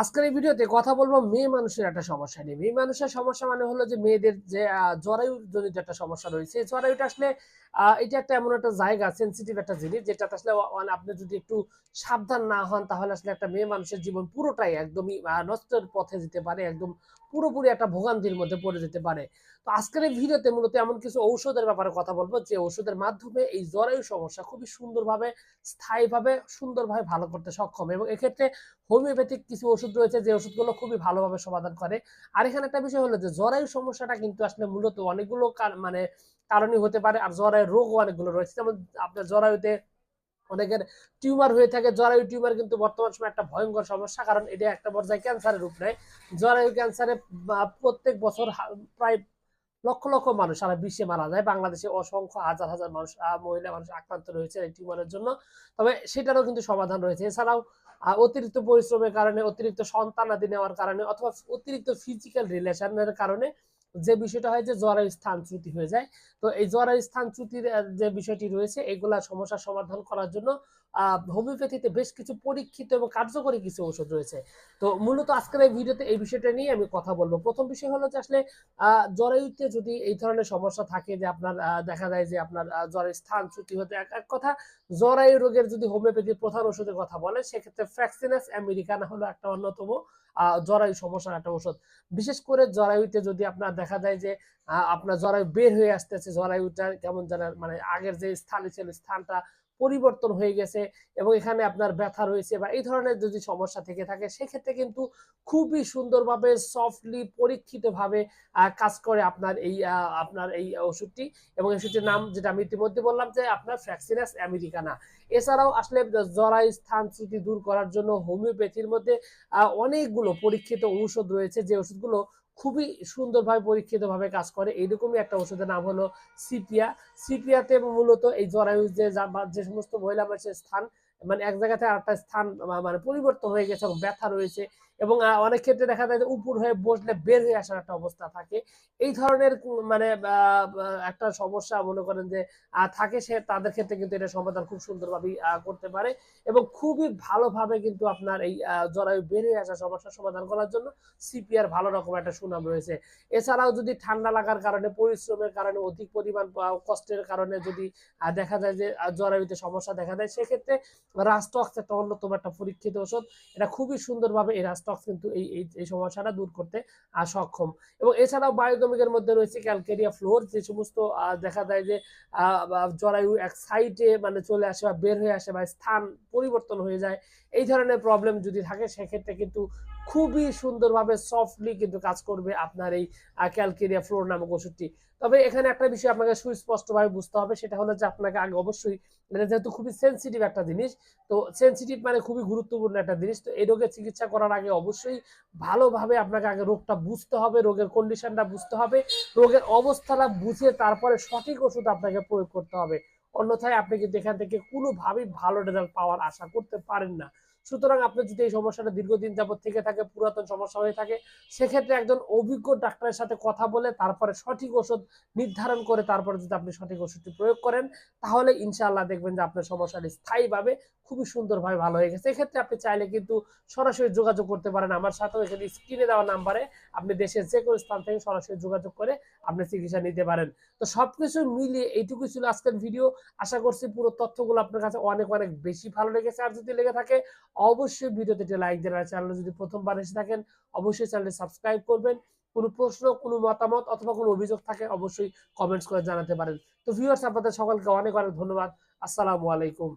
আজকের এই ভিডিওতে কথা বলব মেয়ে মানুষের একটা সমস্যা নিয়ে। মেয়ে মানুষের সমস্যা মানে হলো যে মেয়েদের যে জরায়ু জনিত একটা সমস্যা রয়েছে। জরায়ুটা আসলে এটা একটা এমন একটা জায়গা সেন্সিটিভ একটা জিনিস যেটা আসলে আপনি যদি একটু সাবধান না হন, তাহলে আসলে একটা মেয়ে মানুষের জীবন পুরোটাই একদমই নষ্টের পথে যেতে পারে, একদম পুরোপুরি একটা ভোগান্তির মধ্যে পড়ে যেতে পারে। তো আজকের এই ভিডিওতে মূলত এমন কিছু ঔষধের ব্যাপারে কথা বলব, যে ঔষধের মাধ্যমে এই জরায়ু সমস্যা খুবই সুন্দরভাবে, স্থায়ীভাবে, সুন্দরভাবে ভালো করতে সক্ষম। এবং এক্ষেত্রে হোমিওপ্যাথিক কিছু ওষুধ রয়েছে, যে ওষুধগুলো খুবই ভালোভাবে সমাধান করে। আর এখানে একটা বিষয় হলো যে জরায়ু সমস্যাটা কিন্তু আসলে মূলত অনেকগুলো মানে কারণই হতে পারে। আর জরায়ু রোগও অনেকগুলো রয়েছে। যেমন আপনার জরায়ুতে অনেকের টিউমার হয়ে থাকে। জরায়ু টিউমার কিন্তু বর্তমান সময় একটা ভয়ঙ্কর সমস্যা, কারণ এটা একটা পর্যায়ে ক্যান্সারের রূপ নেয়। জরায়ু ক্যান্সারে প্রত্যেক বছর প্রায় লক্ষ লক্ষ মানুষ সারা বিশ্বে মারা যায়। বাংলাদেশে অসংখ্য হাজার হাজার মানুষ মহিলা মানুষ আক্রান্ত রয়েছে এই টিউমারের জন্য। তবে সেটারও কিন্তু সমাধান রয়েছে। এছাড়াও অতিরিক্ত পরিশ্রমের কারণে, অতিরিক্ত সন্তান সন্তানাদি নেওয়ার কারণে, অথবা অতিরিক্ত ফিজিক্যাল রিলেশনের কারণে যে বিষয়টা হয় যে জরায়ু স্থানচ্যুতি হয়ে যায়। তো এই জরায়ু স্থানচ্যুতির আহ, যে বিষয়টি রয়েছে এগুলা সমস্যার সমাধান করার জন্য হোমিওপ্যাথিতে বেশ কিছু পরীক্ষিত এবং কার্যকরী কিছু ওষুধ রয়েছে। তো মূলত আজকের এই ভিডিওতে এই বিষয়টা নিয়ে আমি কথা বলব। প্রথম বিষয় হলো যে আসলে জরায়ুতে যদি এই ধরনের সমস্যা থাকে যে আপনার দেখা যায় যে আপনার জ্বরের স্থান চ্যুতি হতে এক এক কথা জরায়ু রোগের যদি হোমিওপ্যাথির প্রধান ওষুধের কথা বলে সেক্ষেত্রে ফ্র্যাক্সিনাস আমেরিকানা হলো একটা অন্যতম জরায়ু সমস্যার একটা ওষুধ বিশেষ করে জরায়ুতে যদি আপনার দেখা যায় যে আপনার জরায়ু বের হয়ে আসতেছে, জরায়ুটা কেমন যেন মানে আগের যে স্থানে ছিল, স্থানটা পরিবর্তন হয়ে গেছে এবং এখানে আপনার ব্যথা রয়েছে বা এই ধরনের যদি সমস্যা থেকে থাকে, সেক্ষেত্রে কিন্তু খুবই সুন্দরভাবে সফটলি পরীক্ষিতভাবে কাজ করে আপনার এই আপনার এই ওষুধটি এবং ওষুধটির নাম যেটা আমি ইতিমধ্যে বললাম যে আপনার ফ্র্যাক্সিনাস আমেরিকানা এছাড়াও আসলে জরায়ু স্থান চ্যুতি দূর করার জন্য হোমিওপ্যাথির মধ্যে অনেকগুলো পরীক্ষিত ঔষধ রয়েছে যে ওষুধগুলো খুবই সুন্দরভাবে, পরীক্ষিতভাবে কাজ করে। এইরকমই একটা ওষুধের নাম হলো সিপিয়া সিপিয়াতে মূলত এই জরায়ু যে যে সমস্ত মহিলা মানুষের স্থান মানে এক জায়গা থেকে আরেকটা স্থান মানে পরিবর্তন হয়ে গেছে এবং ব্যথা রয়েছে এবং অনেক ক্ষেত্রে দেখা যায় যে উপর হয়ে বসলে বের হয়ে আসার একটা অবস্থা থাকে। এই ধরনের মানে একটা সমস্যা মনে করেন যে থাকে সে, তাদের ক্ষেত্রে কিন্তু এটা সমাধান খুব সুন্দরভাবে করতে পারে এবং খুবই ভালোভাবে কিন্তু আপনার এই জরায়ু বের হয়ে আসা সমস্যার সমাধান করার জন্য সিপিআর ভালো রকম একটা সুনাম রয়েছে। এছাড়াও যদি ঠান্ডা লাগার কারণে, পরিশ্রমের কারণে, অধিক পরিমাণ কষ্টের কারণে যদি দেখা যায় যে জরায়ুতে সমস্যা দেখা দেয়, সেক্ষেত্রে রাস্টক্স একটা অন্যতম একটা পরীক্ষিত ওষুধ এটা খুবই সুন্দরভাবে এই রাস্টক্স কিন্তু এই, এই- সমস্যাটা দূর করতে সক্ষম। এবং এছাড়াও বায়োকেমিকের মধ্যে রয়েছে ক্যালকেরিয়া ফ্লোর যে সমস্ত দেখা যায় যে জরায়ু এক সাইডে মানে চলে আসে বা বের হয়ে আসে বা স্থান পরিবর্তন হয়ে যায়, এই ধরনের প্রবলেম যদি থাকে, সেক্ষেত্রে কিন্তু খুবই সুন্দরভাবে সফটলি কিন্তু কাজ করবে আপনার এই ক্যালকেরিয়া ফ্লোর নামক ওষুধটি। তবে এখানে একটা বিষয় আপনাকে সুস্পষ্টভাবে বুঝতে হবে, সেটা হলো যে আপনাকে আগে অবশ্যই এটা যেহেতু খুবই সেন্সিটিভ একটা জিনিস, তো সেন্সিটিভ মানে খুবই গুরুত্বপূর্ণ একটা জিনিস, তো এই রোগের চিকিৎসা করার আগে অবশ্যই ভালোভাবে আপনাকে আগে রোগটা বুঝতে হবে, রোগের কন্ডিশনটা বুঝতে হবে, রোগের অবস্থাটা বুঝে তারপরে সঠিক ওষুধ আপনাকে প্রয়োগ করতে হবে। অন্যথায় আপনি কিন্তু এখান থেকে কোনোভাবেই ভালো রেজাল্ট পাওয়ার আশা করতে পারেন না। সুতরাং আপনি যদি এই সমস্যাটা দীর্ঘদিন যাবত থেকে থাকে, পুরাতন সমস্যা হয়ে থাকে, সেক্ষেত্রে একজন অভিজ্ঞ ডাক্তারের সাথে কথা বলে তারপরে সঠিক ওষুধ নির্ধারণ করে তারপরে যদি আপনি সঠিক ওষুধটি প্রয়োগ করেন, তাহলে ইনশাআল্লাহ দেখবেন যে আপনার সমস্যাটি স্থায়ীভাবে খুবই সুন্দরভাবে ভালো হয়ে গেছে। এক্ষেত্রে আপনি চাইলে কিন্তু সরাসরি যোগাযোগ করতে পারেন। আমার সাথেও এখানে স্ক্রিনে দেওয়া নাম্বারে আপনি দেশের যে কোনো স্থান থেকে সরাসরি যোগাযোগ করে আপনি চিকিৎসা নিতে পারেন। তো সবকিছু মিলিয়ে এইটুকুই ছিল আজকের ভিডিও। আশা করছি পুরো তথ্যগুলো আপনার কাছে অনেক অনেক বেশি ভালো লেগেছে। আর যদি লেগে থাকে অবশ্যই ভিডিওতে একটি লাইক দেন আর চ্যানেলে যদি প্রথমবার এসে থাকেন, অবশ্যই চ্যানেলটি সাবস্ক্রাইব করবেন। কোনো প্রশ্ন, কোনো মতামত অথবা কোনো অভিযোগ থাকে, অবশ্যই কমেন্টস করে জানাতে পারেন। তো ভিউয়ার্স আপনাদের সকলকে অনেক অনেক ধন্যবাদ। আসসালামু আলাইকুম।